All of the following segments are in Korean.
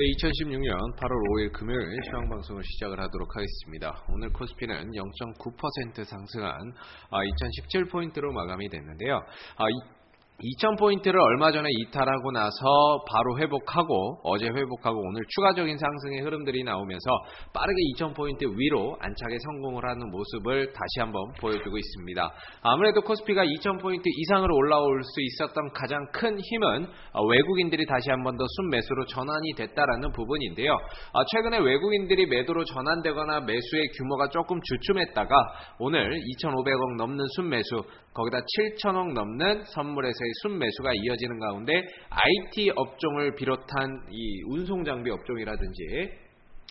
네, 2016년 8월 5일 금요일 시황 방송을 시작을 하도록 하겠습니다. 오늘 코스피는 0.9% 상승한 2017포인트로 마감이 됐는데요. 아, 2000포인트를 얼마 전에 이탈하고 나서 바로 회복하고 어제 회복하고 오늘 추가적인 상승의 흐름들이 나오면서 빠르게 2000포인트 위로 안착에 성공을 하는 모습을 다시 한번 보여주고 있습니다. 아무래도 코스피가 2000포인트 이상으로 올라올 수 있었던 가장 큰 힘은 외국인들이 다시 한번 더 순매수로 전환이 됐다라는 부분인데요. 아, 최근에 외국인들이 매도로 전환되거나 매수의 규모가 조금 주춤했다가 오늘 2,500억 넘는 순매수 거기다 7천억 넘는 선물에서의 순매수가 이어지는 가운데 IT 업종을 비롯한 이 운송 장비 업종이라든지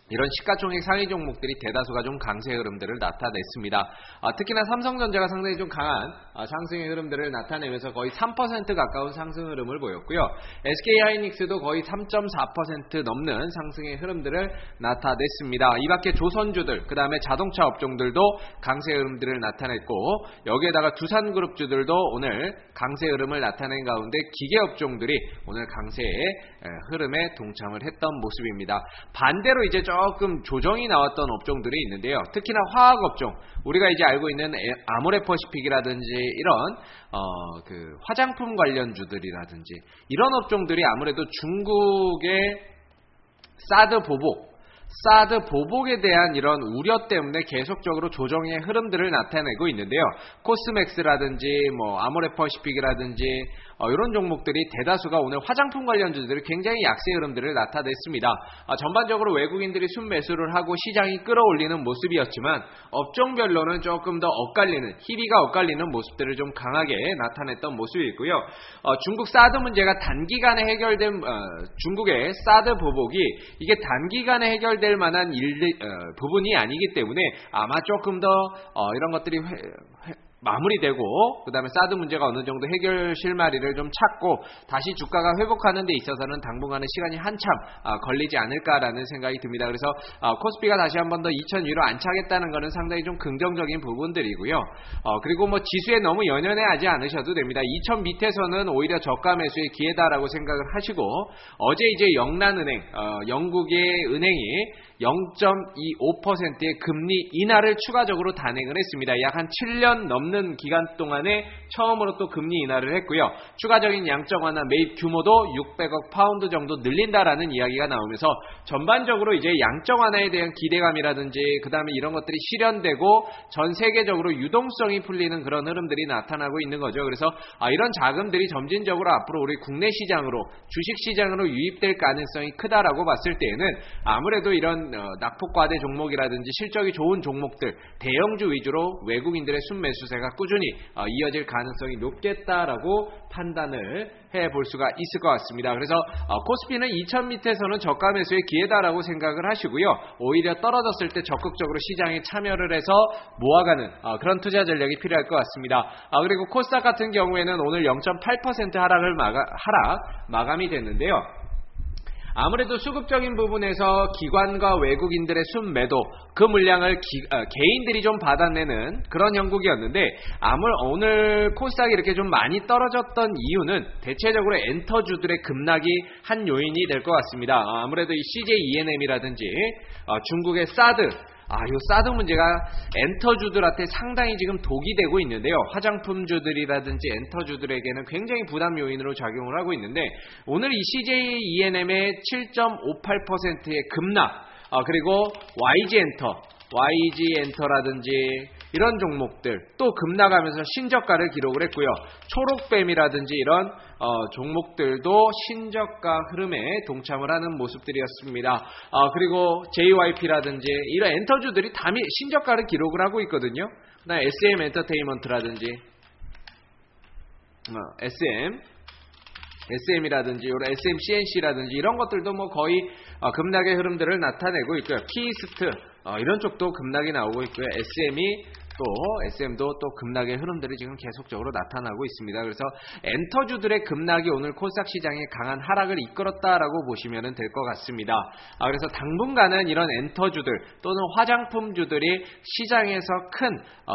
이런 시가총액 상위 종목들이 대다수가 좀 강세 흐름들을 나타냈습니다. 아, 특히나 삼성전자가 상당히 좀 강한 아, 상승의 흐름들을 나타내면서 거의 3% 가까운 상승 흐름을 보였고요. SK하이닉스도 거의 3.4% 넘는 상승의 흐름들을 나타냈습니다. 이 밖에 조선주들, 그 다음에 자동차 업종들도 강세 흐름들을 나타냈고 여기에다가 두산그룹주들도 오늘 강세 흐름을 나타낸 가운데 기계 업종들이 오늘 강세의 흐름에 동참을 했던 모습입니다. 반대로 이제 좀 조금 조정이 나왔던 업종들이 있는데요. 특히나 화학 업종, 우리가 이제 알고 있는 아모레퍼시픽이라든지 이런 어, 그 화장품 관련주들이라든지 이런 업종들이 아무래도 중국의 사드 보복 사드 보복에 대한 이런 우려 때문에 계속적으로 조정의 흐름들을 나타내고 있는데요. 코스맥스라든지 뭐 아모레퍼시픽이라든지 어, 이런 종목들이 대다수가 오늘 화장품 관련 주들이 굉장히 약세 흐름들을 나타냈습니다. 아, 전반적으로 외국인들이 순매수를 하고 시장이 끌어올리는 모습이었지만 업종별로는 조금 더 엇갈리는 희비가 엇갈리는 모습들을 좀 강하게 나타냈던 모습이고요. 어, 중국 사드 문제가 단기간에 해결된 어, 중국의 사드 보복이 이게 단기간에 해결될 만한 일, 어, 부분이 아니기 때문에 아마 조금 더 어, 이런 것들이 회, 회, 마무리되고 그 다음에 사드 문제가 어느 정도 해결 실마리를 좀 찾고 다시 주가가 회복하는 데 있어서는 당분간은 시간이 한참 아, 걸리지 않을까라는 생각이 듭니다. 그래서 아, 코스피가 다시 한 번 더 2천 위로 안차겠다는 것은 상당히 좀 긍정적인 부분들이고요. 어, 그리고 뭐 지수에 너무 연연해하지 않으셔도 됩니다. 2천 밑에서는 오히려 저가 매수의 기회다라고 생각을 하시고 어제 이제 영란은행 어, 영국의 은행이 0.25%의 금리 인하를 추가적으로 단행을 했습니다. 약 한 7년 넘는 기간 동안에 처음으로 또 금리 인하를 했고요. 추가적인 양적 완화 매입 규모도 600억 파운드 정도 늘린다라는 이야기가 나오면서 전반적으로 이제 양적 완화에 대한 기대감이라든지 그다음에 이런 것들이 실현되고 전 세계적으로 유동성이 풀리는 그런 흐름들이 나타나고 있는 거죠. 그래서 아, 이런 자금들이 점진적으로 앞으로 우리 국내 시장으로 주식 시장으로 유입될 가능성이 크다라고 봤을 때에는 아무래도 이런 어, 낙폭과대 종목이라든지 실적이 좋은 종목들 대형주 위주로 외국인들의 순매수세 가 꾸준히 어, 이어질 가능성이 높겠다라고 판단을 해 볼 수가 있을 것 같습니다. 그래서 어, 코스피는 2000 밑에서는 저가 매수의 기회다라고 생각을 하시고요. 오히려 떨어졌을 때 적극적으로 시장에 참여를 해서 모아가는 어, 그런 투자 전략이 필요할 것 같습니다. 아, 그리고 코스닥 같은 경우에는 오늘 0.8% 하락을 마가, 하락 마감이 됐는데요. 아무래도 수급적인 부분에서 기관과 외국인들의 순매도 그 물량을 기, 어, 개인들이 좀 받아내는 그런 형국이었는데 아무 오늘 코스닥이 이렇게 좀 많이 떨어졌던 이유는 대체적으로 엔터주들의 급락이 한 요인이 될 것 같습니다. 어, 아무래도 이 CJ ENM이라든지 어, 중국의 사드 아, 요 사드 문제가 엔터주들한테 상당히 지금 독이 되고 있는데요. 화장품주들이라든지 엔터주들에게는 굉장히 부담 요인으로 작용을 하고 있는데 오늘 이 CJ ENM의 7.58%의 급락, 아, 그리고 YG 엔터, YG 엔터라든지 이런 종목들 또 급락하면서 신저가를 기록을 했고요. 초록뱀이라든지 이런 어, 종목들도 신저가 흐름에 동참을 하는 모습들이었습니다. 어, 그리고 JYP라든지 이런 엔터주들이 다 신저가를 기록을 하고 있거든요. 그다음 SM 엔터테인먼트라든지 어, SM SM이라든지 이런 SM CNC라든지 이런 것들도 뭐 거의 어, 급락의 흐름들을 나타내고 있고요. 키스트 어, 이런 쪽도 급락이 나오고 있고요. SM이 또 SM도 또 급락의 흐름들이 지금 계속적으로 나타나고 있습니다. 그래서 엔터주들의 급락이 오늘 코스닥 시장에 강한 하락을 이끌었다라고 보시면 될 것 같습니다. 아, 그래서 당분간은 이런 엔터주들 또는 화장품주들이 시장에서 큰 어,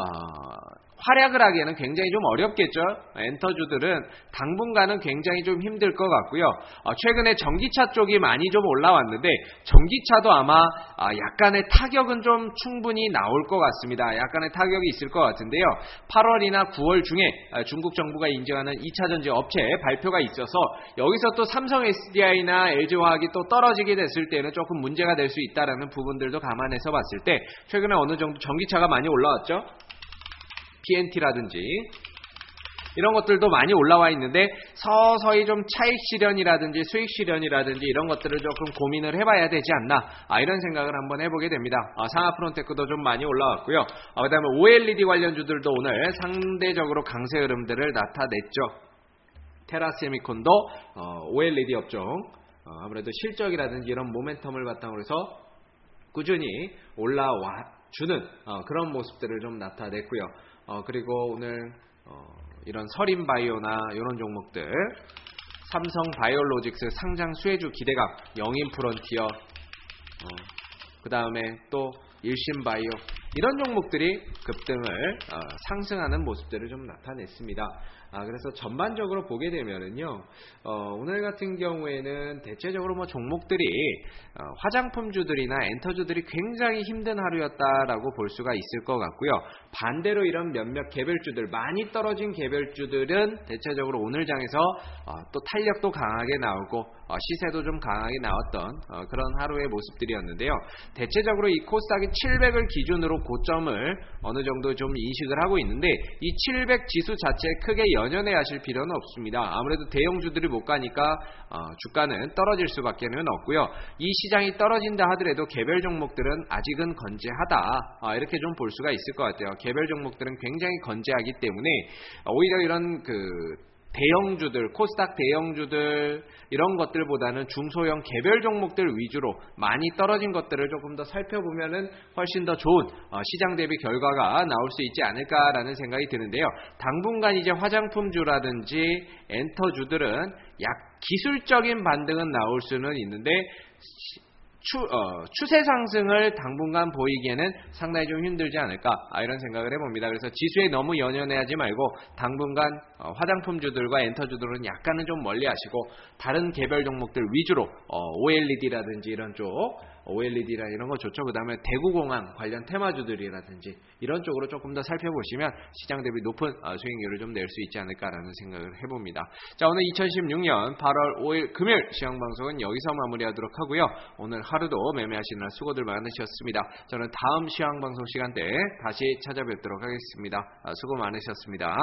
활약을 하기에는 굉장히 좀 어렵겠죠. 엔터주들은 당분간은 굉장히 좀 힘들 것 같고요. 어, 최근에 전기차 쪽이 많이 좀 올라왔는데 전기차도 아마 아, 약간의 타격은 좀 충분히 나올 것 같습니다. 약간의 타격이 있을 것 같은데요. 8월이나 9월 중에 아, 중국 정부가 인정하는 2차 전지 업체 발표가 있어서 여기서 또 삼성 SDI나 LG화학이 또 떨어지게 됐을 때는 조금 문제가 될 수 있다라는 부분들도 감안해서 봤을 때 최근에 어느 정도 전기차가 많이 올라왔죠. PNT라든지 이런 것들도 많이 올라와 있는데 서서히 좀 차익 실현이라든지 수익 실현이라든지 이런 것들을 조금 고민을 해봐야 되지 않나 아, 이런 생각을 한번 해보게 됩니다. 아, 상하 프론테크도 좀 많이 올라왔고요. 아, 그다음에 OLED 관련주들도 오늘 상대적으로 강세 흐름들을 나타냈죠. 테라세미콘도 어, OLED 업종 어, 아무래도 실적이라든지 이런 모멘텀을 바탕으로 해서 꾸준히 올라와 주는 어, 그런 모습들을 좀 나타냈고요. 어, 그리고 오늘 어, 이런 서린 바이오나 이런 종목들 삼성 바이오로직스 상장 수혜주 기대감, 영인 프론티어, 어, 그 다음에 또 일신 바이오 이런 종목들이 급등을 어, 상승하는 모습들을 좀 나타냈습니다. 아, 그래서 전반적으로 보게 되면은요, 어, 오늘 같은 경우에는 대체적으로 뭐 종목들이 어, 화장품주들이나 엔터주들이 굉장히 힘든 하루였다라고 볼 수가 있을 것 같고요. 반대로 이런 몇몇 개별주들, 많이 떨어진 개별주들은 대체적으로 오늘 장에서 어, 또 탄력도 강하게 나오고 어, 시세도 좀 강하게 나왔던 어, 그런 하루의 모습들이었는데요. 대체적으로 이 코스닥이 700을 기준으로 고점을 어느 정도 좀 인식을 하고 있는데 이 700 지수 자체에 크게 연 연해 하실 필요는 없습니다. 아무래도 대형주들이 못 가니까 어, 주가는 떨어질 수밖에는 없고요. 이 시장이 떨어진다 하더라도 개별 종목들은 아직은 건재하다 어, 이렇게 좀 볼 수가 있을 것 같아요. 개별 종목들은 굉장히 건재하기 때문에 오히려 이런 그 대형주들, 코스닥 대형주들 이런 것들보다는 중소형 개별 종목들 위주로 많이 떨어진 것들을 조금 더 살펴보면은 훨씬 더 좋은 어, 시장 대비 결과가 나올 수 있지 않을까라는 생각이 드는데요. 당분간 이제 화장품주라든지 엔터주들은 약 기술적인 반등은 나올 수는 있는데 추, 어, 추세 상승을 당분간 보이기에는 상당히 좀 힘들지 않을까 아, 이런 생각을 해봅니다. 그래서 지수에 너무 연연해하지 말고 당분간 어, 화장품주들과 엔터주들은 약간은 좀 멀리하시고 다른 개별 종목들 위주로 어, OLED라든지 이런 쪽 OLED라 이런 거 좋죠. 그 다음에 대구공항 관련 테마주들이라든지 이런 쪽으로 조금 더 살펴보시면 시장 대비 높은 어, 수익률을 좀 낼 수 있지 않을까라는 생각을 해봅니다. 자 오늘 2016년 8월 5일 금요일 시황 방송은 여기서 마무리하도록 하고요. 오늘 하루도 매매하시느라 수고들 많으셨습니다. 저는 다음 시황 방송 시간대에 다시 찾아뵙도록 하겠습니다. 아, 수고 많으셨습니다.